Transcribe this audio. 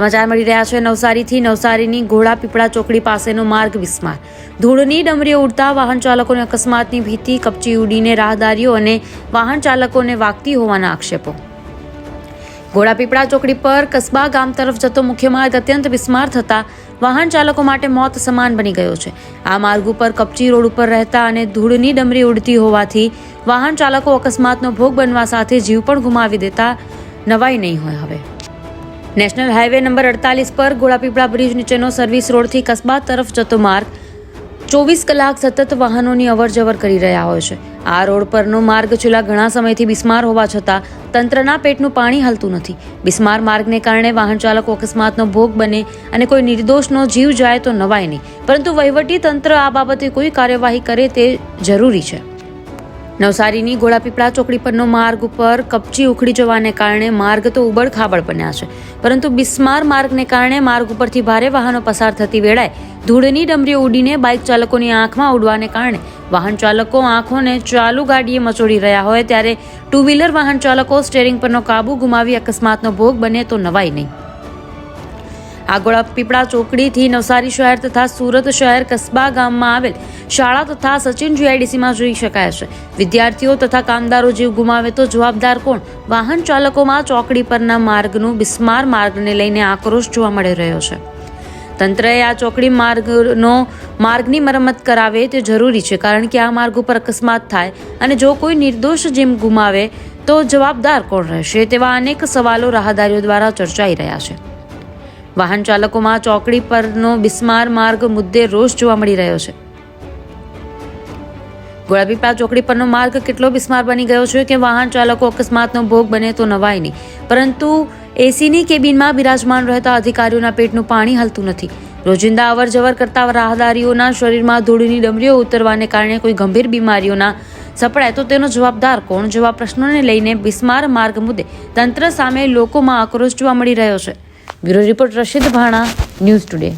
સમાચાર મળી રહ્યા છે. નવસારીથી નવસારીની ઘોડા પીપળા ચોકડી પાસેનો માર્ગ વિસ્માર. ધૂળની ડમરીઓ ઉડતા વાહન ચાલકોને અકસ્માતની ભીતિ, કપચી ઉડીને રાહદારીઓ અને વાહન ચાલકોને વાગતી હોવાના આક્ષેપો. ઘોડાપીપળા ચોકડી પર કસ્બા ગામ તરફ જતો મુખ્ય માર્ગ અત્યંત બિસ્માર થતા વાહન ચાલકો માટે મોત સમાન બની ગયો છે. આ માર્ગ ઉપર કપચી રોડ ઉપર રહેતા અને ધૂળની ડમરી ઉડતી હોવાથી વાહન ચાલકો અકસ્માતનો ભોગ બનવા સાથે જીવ પણ ગુમાવી દેતા નવાઈ નહીં હોય હવે. નેશનલ હાઈવે નંબર અડતાલીસ પર ગોળાપીપળા બ્રિજ નીચેનો સર્વિસ રોડથી કસ્બા તરફ જતો માર્ગ ચોવીસ કલાક સતત વાહનોની અવરજવર કરી રહ્યા હોય છે. આ રોડ પરનો માર્ગ છેલ્લા ઘણા સમયથી બિસ્માર હોવા છતાં તંત્રના પેટનું પાણી હાલતું નથી. બિસ્માર માર્ગને કારણે વાહન ચાલકો અકસ્માતનો ભોગ બને અને કોઈ નિર્દોષનો જીવ જાય તો નવાય નહીં. પરંતુ વહીવટી તંત્ર આ બાબતે કોઈ કાર્યવાહી કરે તે જરૂરી છે. નવસારીની ગોળાપીપળા ચોકડી પરનો માર્ગ ઉપર કપચી ઉખડી જવાને કારણે માર્ગ તો ઉબડ ખાબડ બન્યા છે. પરંતુ બિસ્માર માર્ગને કારણે માર્ગ ઉપરથી ભારે વાહનો પસાર થતી વેળાએ ધૂળની ડમરીઓ ઉડીને બાઇક ચાલકોની આંખમાં ઉડવાને કારણે વાહન ચાલકો આંખોને ચાલુ ગાડીએ મચોડી રહ્યા હોય ત્યારે ટુ વ્હીલર વાહન ચાલકો સ્ટેરિંગ પરનો કાબુ ગુમાવી અકસ્માતનો ભોગ બને તો નવાય નહીં. આગોળા પીપળા ચોકડીથી નવસારી શહેર તથા સુરત શહેર કસ્બા ગામમાં આવેલ શાળા તથા સચિન જીઆઈડીસીમાં જોઈ શકાય છે. વિદ્યાર્થીઓ તથા કામદારો જીવ ગુમાવે તો જવાબદાર કોણ? વાહન ચાલકોમાં ચોકડી પરના માર્ગનું બિસ્માર માર્ગને લઈને આક્રોશ જોવા મળી રહ્યો છે. તંત્રએ આ ચોકડી માર્ગનો, માર્ગની મરમ્મત કરાવે તે જરૂરી છે કારણ કે આ માર્ગ ઉપર અકસ્માત થાય અને જો કોઈ નિર્દોષ જીમ ગુમાવે તો જવાબદાર કોણ રહેશે તેવા અનેક સવાલો રાહદારીઓ દ્વારા ચર્ચાઈ રહ્યા છે. વાહન ચાલકોમાં ચોકડી પરનો બિસ્માર માર્ગ મુદ્દે રોષ જોવા મળી રહ્યો છે. ગોળાપીપળા ચોકડી પરનો માર્ગ કેટલો બિસ્માર બની ગયો છે કે વાહન ચાલકો અકસ્માતનો ભોગ બને તો નવાય નહીં. પરંતુ એસીની કેબિનમાં બિરાજમાન રહેતા અધિકારીઓના પેટનું પાણી હલતું નથી. રોજિંદા અવર જવર કરતા રાહદારીઓના શરીરમાં ધૂળની ડમરીઓ ઉતરવાને કારણે કોઈ ગંભીર બીમારીઓના સપડાય તો તેનો જવાબદાર કોણ? જેવા પ્રશ્નોને લઈને બિસ્માર માર્ગ મુદ્દે તંત્ર સામે લોકોમાં આક્રોશ જોવા મળી રહ્યો છે. Bureau report Rashid Bhana news today.